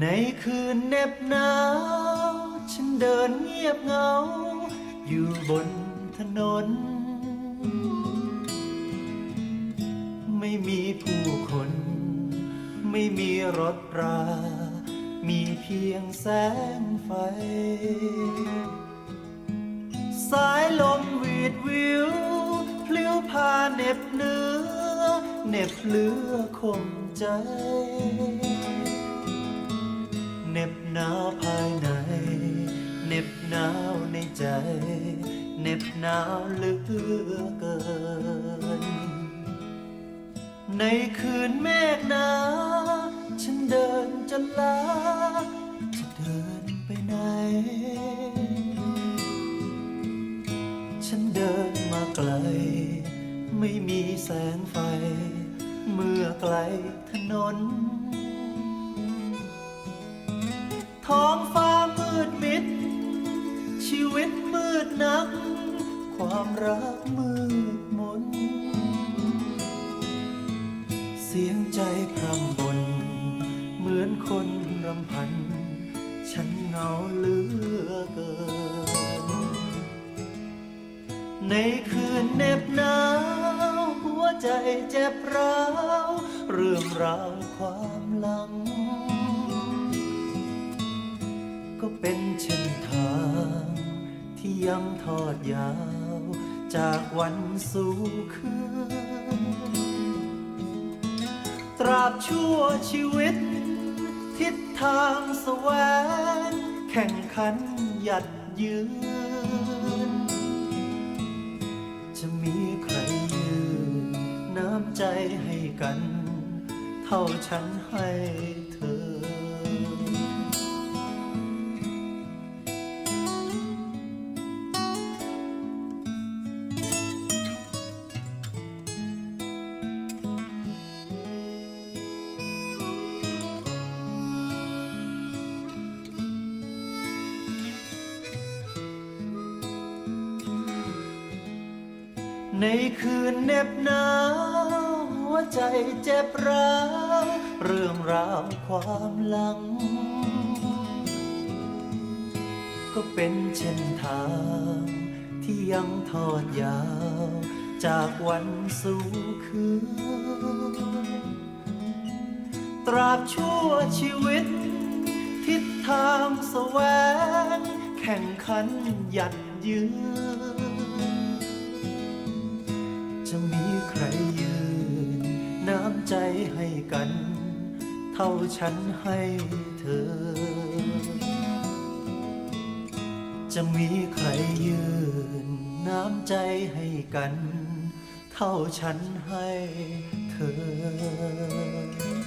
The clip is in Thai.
ในคืนเหน็บหนาว ฉันเดินเงียบเหงา อยู่บนถนน ไม่มีผู้คน ไม่มีรถรา มีเพียงแสงไฟ สายลมหวีดวิวพลิ้วพาเหน็บเนื้อเหน็บเหลือคงใจ หนาวภายในเหน็บหนาวในใจเหน็บหนาวเหลือเกิน ในคืนเมฆหนาฉันเดินจนลาจะเดินไปไหน ฉันเดินมาไกล ไม่มีแสงไฟ เมื่อไกลถนน ท้องฟ้ามืดมิด ชีวิตมืดนัก ความรักมืดมน เสียงใจพรำบน เหมือนคนรำพัน ฉันเหงาเหลือเกิน ในคืนเหน็บหนาวหัวใจเจ็บร้าว เรื่องราวความหลัง ก็เป็นเช่นทาง ที่ยังทอดยาว จากวันสู่คืน ตราบชั่วชีวิต ทิศทางแสวงแข่งขันหยัดยืน จะมีใครยืน น้ำใจให้กัน เท่าฉันให้เธอ ในคืนเหน็บหนาวหัวใจเจ็บร้าวเรื่องราวความหลัง ก็เป็นเช่นทางที่ยังทอดยาว จากวันสู่คืน ตราบชั่วชีวิต ทิศทางแสวง แข่งขันหยัดยืน จะมีใครยืน น้ำใจให้กัน เท่าฉันให้เธอ จะมีใครยืน น้ำใจให้กัน เท่าฉันให้เธอ